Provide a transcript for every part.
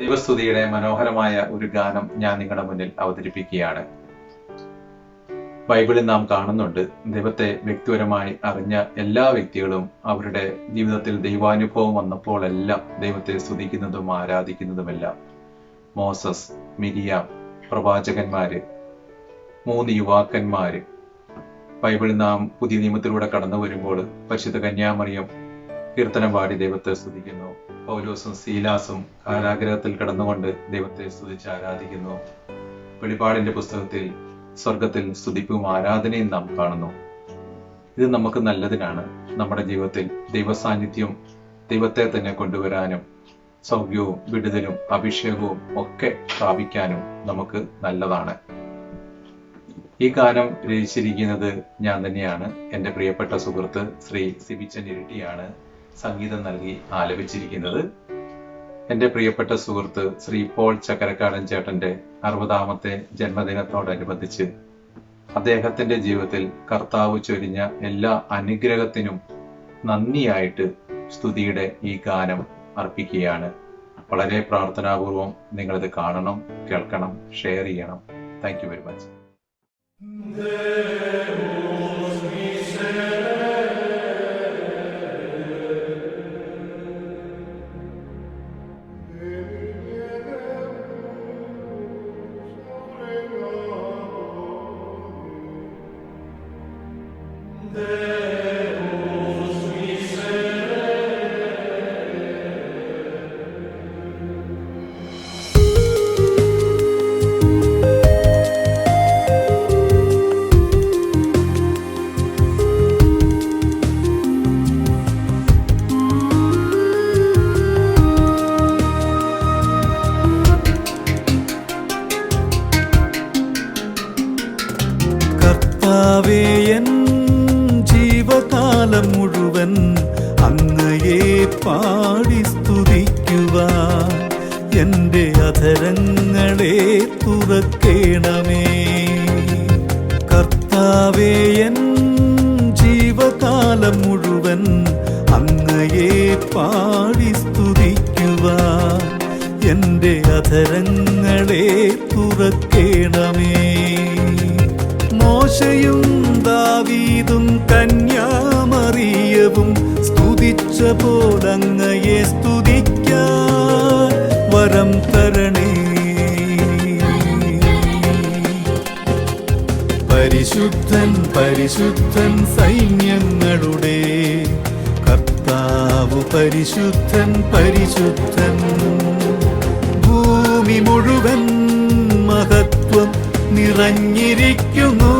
ദൈവസ്തുതിയുടെ മനോഹരമായ ഒരു ഗാനം ഞാൻ നിങ്ങളുടെ മുന്നിൽ അവതരിപ്പിക്കുകയാണ്. ബൈബിളിൽ നാം കാണുന്നുണ്ട് ദൈവത്തെ വ്യക്തിപരമായി അറിഞ്ഞ എല്ലാ വ്യക്തികളും അവരുടെ ജീവിതത്തിൽ ദൈവാനുഭവം വന്നപ്പോഴെല്ലാം ദൈവത്തെ സ്തുതിക്കുന്നതും ആരാധിക്കുന്നതുമെല്ലാം. മോസസ് മിരിയ പ്രവാചകന്മാര് മൂന്ന് യുവാക്കന്മാര്. ബൈബിളിൽ നാം പുതിയ നിയമത്തിലൂടെ കടന്നു വരുമ്പോൾ പരിശുദ്ധ കന്യാമറിയം കീർത്തനം പാടി ദൈവത്തെ സ്തുതിക്കുന്നു. പൗലോസും സീലാസും കാരാഗ്രഹത്തിൽ കടന്നുകൊണ്ട് ദൈവത്തെ സ്തുതിച്ച് ആരാധിക്കുന്നു. വെളിപാടിന്റെ പുസ്തകത്തിൽ സ്വർഗത്തിൽ സ്തുതിപ്പും ആരാധനയും നാം കാണുന്നു. ഇത് നമുക്ക് നല്ലതിനാണ്. നമ്മുടെ ജീവിതത്തിൽ ദൈവസാന്നിധ്യം ദൈവത്തെ തന്നെ കൊണ്ടുവരാനും സൗഖ്യവും വിടുതലും അഭിഷേകവും ഒക്കെ പ്രാപിക്കാനും നമുക്ക് നല്ലതാണ്. ഈ ഗാനം രചിച്ചിരിക്കുന്നത് ഞാൻ തന്നെയാണ്. എന്റെ പ്രിയപ്പെട്ട സുഹൃത്ത് ശ്രീ സിബിച്ചൻ ഇരിട്ടിയാണ്. സംഗീതം നൽകി ആലപിച്ചിരിക്കുന്നത് എന്റെ പ്രിയപ്പെട്ട സുഹൃത്ത് ശ്രീ പോൾ ചക്കരക്കാടൻ ചേട്ടന്റെ അറുപതാമത്തെ ജന്മദിനത്തോടനുബന്ധിച്ച് അദ്ദേഹത്തിന്റെ ജീവിതത്തിൽ കർത്താവ് ചൊരിഞ്ഞ എല്ലാ അനുഗ്രഹത്തിനും നന്ദിയായിട്ട് സ്തുതിയുടെ ഈ ഗാനം അർപ്പിക്കുകയാണ്. വളരെ പ്രാർത്ഥനാപൂർവം നിങ്ങളിത് കാണണം കേൾക്കണം ഷെയർ ചെയ്യണം. താങ്ക് യു വെരി മച്ച് കർത്താവേ പാടി സ്തുതിക്കുക എന്റെ അധരങ്ങളെ തുറക്കേണമേ. കർത്താവേ എൻ ജീവകാലം മുഴുവൻ അങ്ങയെ പാടി സ്തുതിക്കുക എന്റെ അധരങ്ങളെ തുറക്കേണമേ. മോശയും ദാവീതും കന്യാമറിയവും സ്തുതിച്ച പോലങ്ങയെ വരം തരണേ. പരിശുദ്ധൻ പരിശുദ്ധൻ സൈന്യങ്ങളുടെ കർത്താവ് പരിശുദ്ധൻ പരിശുദ്ധൻ. ഭൂമി മുഴുവൻ മഹത്വം നിറഞ്ഞിരിക്കുന്നു.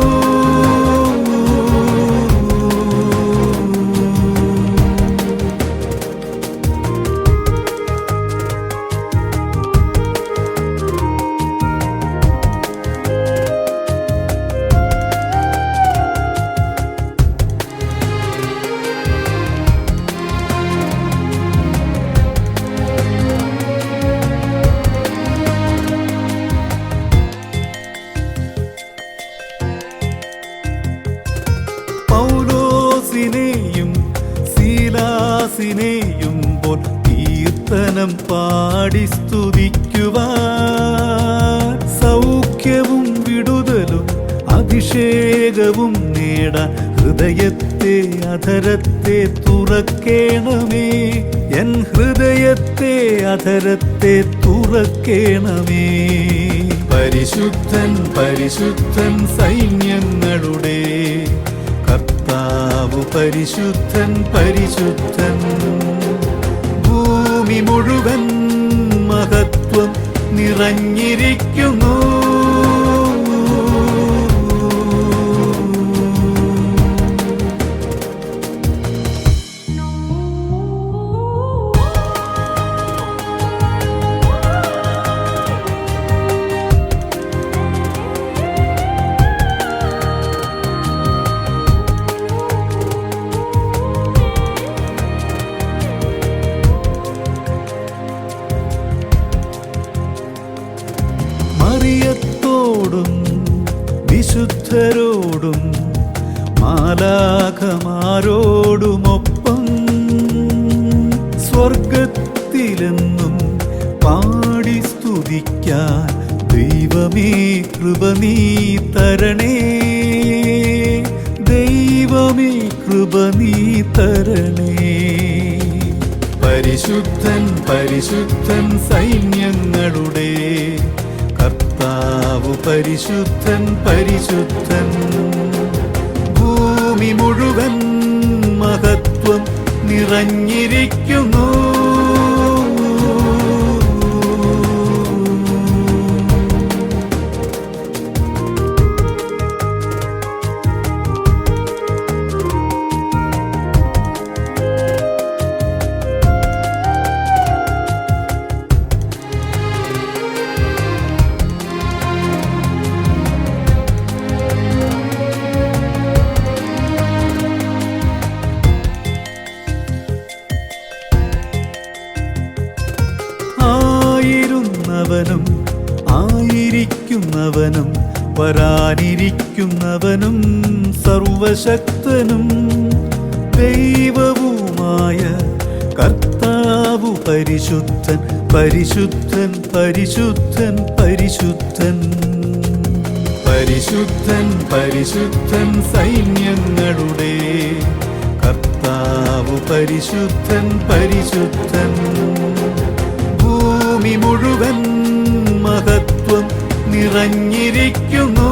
പോൽ കീർത്തനം പാടി സ്തുതിക്കുവാൻ. സൗഖ്യവും വിടുതലും അഭിഷേകവും നേടാൻ ഹൃദയത്തെ അധരത്തെ തുറക്കേണമേ. എൻ ഹൃദയത്തെ അധരത്തെ തുറക്കേണമേ. പരിശുദ്ധൻ പരിശുദ്ധൻ സൈന്യങ്ങളുടെ കർത്താവ് പരിശുദ്ധൻ പരിശുദ്ധൻ. ഭൂമി മുഴുവൻ മഹത്വം നിറഞ്ഞിരിക്കുന്നു. വിശുദ്ധരോടും മാലാഖമാരോടുമൊപ്പം സ്വർഗത്തിലെന്നും പാടി സ്തുതിക്കാൻ ദൈവമേ കൃപ നീ തരണേ. ദൈവമേ കൃപ നീ തരണേ. പരിശുദ്ധൻ പരിശുദ്ധൻ സൈന്യങ്ങളുടെ കർത്താവ് പരിശുദ്ധൻ പരിശുദ്ധൻ. ഭൂമി മുഴുവൻ മഹത്വം നിറഞ്ഞിരിക്കുന്നു. ആയിരുന്നവനും ആയിരിക്കുന്നവനും വരാനിരിക്കുന്നവനും സർവശക്തനും ദൈവവുമായ കർത്താവു പരിശുദ്ധൻ പരിശുദ്ധൻ പരിശുദ്ധൻ പരിശുദ്ധൻ. പരിശുദ്ധൻ പരിശുദ്ധൻ സൈന്യങ്ങളുടെ കർത്താവു പരിശുദ്ധൻ പരിശുദ്ധൻ. ഭൂമി മുഴുവൻ നിറഞ്ഞിരിക്കുന്നു.